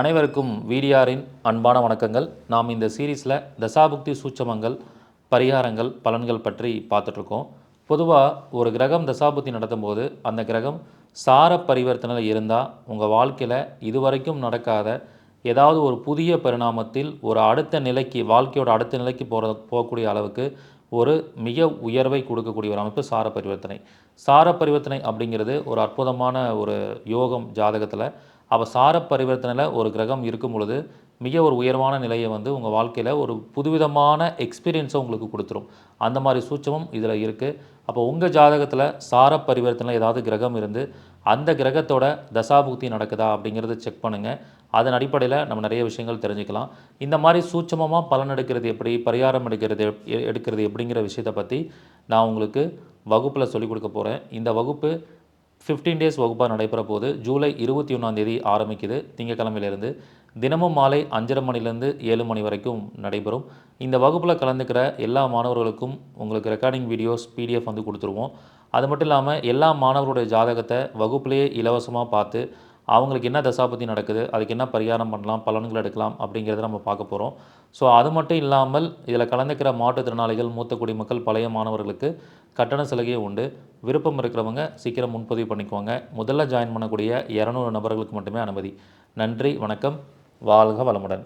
அனைவருக்கும் வீடியாரின் அன்பான வணக்கங்கள். நாம் இந்த சீரீஸில் தசாபுக்தி சூச்சமங்கள் பரிகாரங்கள் பலன்கள் பற்றி பார்த்துட்ருக்கோம். பொதுவாக ஒரு கிரகம் தசாபுக்தி நடத்தும்போது அந்த கிரகம் சார பரிவர்த்தனையில் இருந்தால் உங்கள் வாழ்க்கையில் இதுவரைக்கும் நடக்காத ஏதாவது ஒரு புதிய பரிணாமத்தில் ஒரு அடுத்த நிலைக்கு வாழ்க்கையோட அடுத்த நிலைக்கு போகிற போகக்கூடிய அளவுக்கு ஒரு மிக உயர்வை கொடுக்கக்கூடிய ஒரு அமைப்பு சார பரிவர்த்தனை. சார பரிவர்த்தனை அப்படிங்கிறது ஒரு அற்புதமான ஒரு யோகம் ஜாதகத்தில். அப்போ சார பரிவர்த்தனையில் ஒரு கிரகம் இருக்கும் பொழுது மிக ஒரு உயர்வான நிலையை வந்து உங்கள் வாழ்க்கையில் ஒரு புதுவிதமான எக்ஸ்பீரியன்ஸை உங்களுக்கு கொடுத்துரும். அந்த மாதிரி சூட்சமும் இதில் இருக்குது அப்போ உங்கள் ஜாதகத்தில் சார பரிவர்த்தனில் ஏதாவது கிரகம் இருந்து அந்த கிரகத்தோட தசாபுக்தி நடக்குதா அப்படிங்கிறத செக் பண்ணுங்கள் அதன் அடிப்படையில் நம்ம நிறைய விஷயங்கள் தெரிஞ்சுக்கலாம். இந்த மாதிரி சூட்சமமாக பலன் எடுக்கிறது எப்படி பரிகாரம் எடுக்கிறது எ- எடுக்கிறது எப்படிங்கிற விஷயத்தை பற்றி நான் உங்களுக்கு வகுப்பில் சொல்லிக் கொடுக்க போகிறேன் இந்த வகுப்பு 15 டேஸ் வகுப்பாக நடைபெற போது ஜூலை இருபத்தி ஒன்றாந்தேதி ஆரம்பிக்குது. திங்கக்கிழமையிலேருந்து தினமும் மாலை அஞ்சரை மணிலேருந்து ஏழு மணி வரைக்கும் நடைபெறும். இந்த வகுப்பில் கலந்துக்கிற எல்லா மாணவர்களுக்கும் உங்களுக்கு ரெக்கார்டிங் வீடியோஸ் பிடிஎஃப் வந்து கொடுத்துருவோம். அது மட்டும் இல்லாமல் எல்லா மாணவர்களுடைய ஜாதகத்தை வகுப்புலேயே இலவசமாக பார்த்து அவங்களுக்கு என்ன தசாபதி நடக்குது அதுக்கு என்ன பரிகாரம் பண்ணலாம் பலன்கள் எடுக்கலாம் அப்படிங்கிறத நம்ம பார்க்க போகிறோம் ஸோ அது மட்டும் இல்லாமல் இதில் கலந்துக்கிற மாற்றுத்திறனாளிகள் மூத்த குடிமக்கள் பழைய மாணவர்களுக்கு கட்டண சலுகை உண்டு. விருப்பம் இருக்கிறவங்க சீக்கிரம் முன்பதிவு பண்ணிக்கோங்க. முதல்ல ஜாயின் பண்ணக்கூடிய இரநூறு நபர்களுக்கு மட்டுமே அனுமதி. நன்றி வணக்கம். வாழ்க வளமுடன்.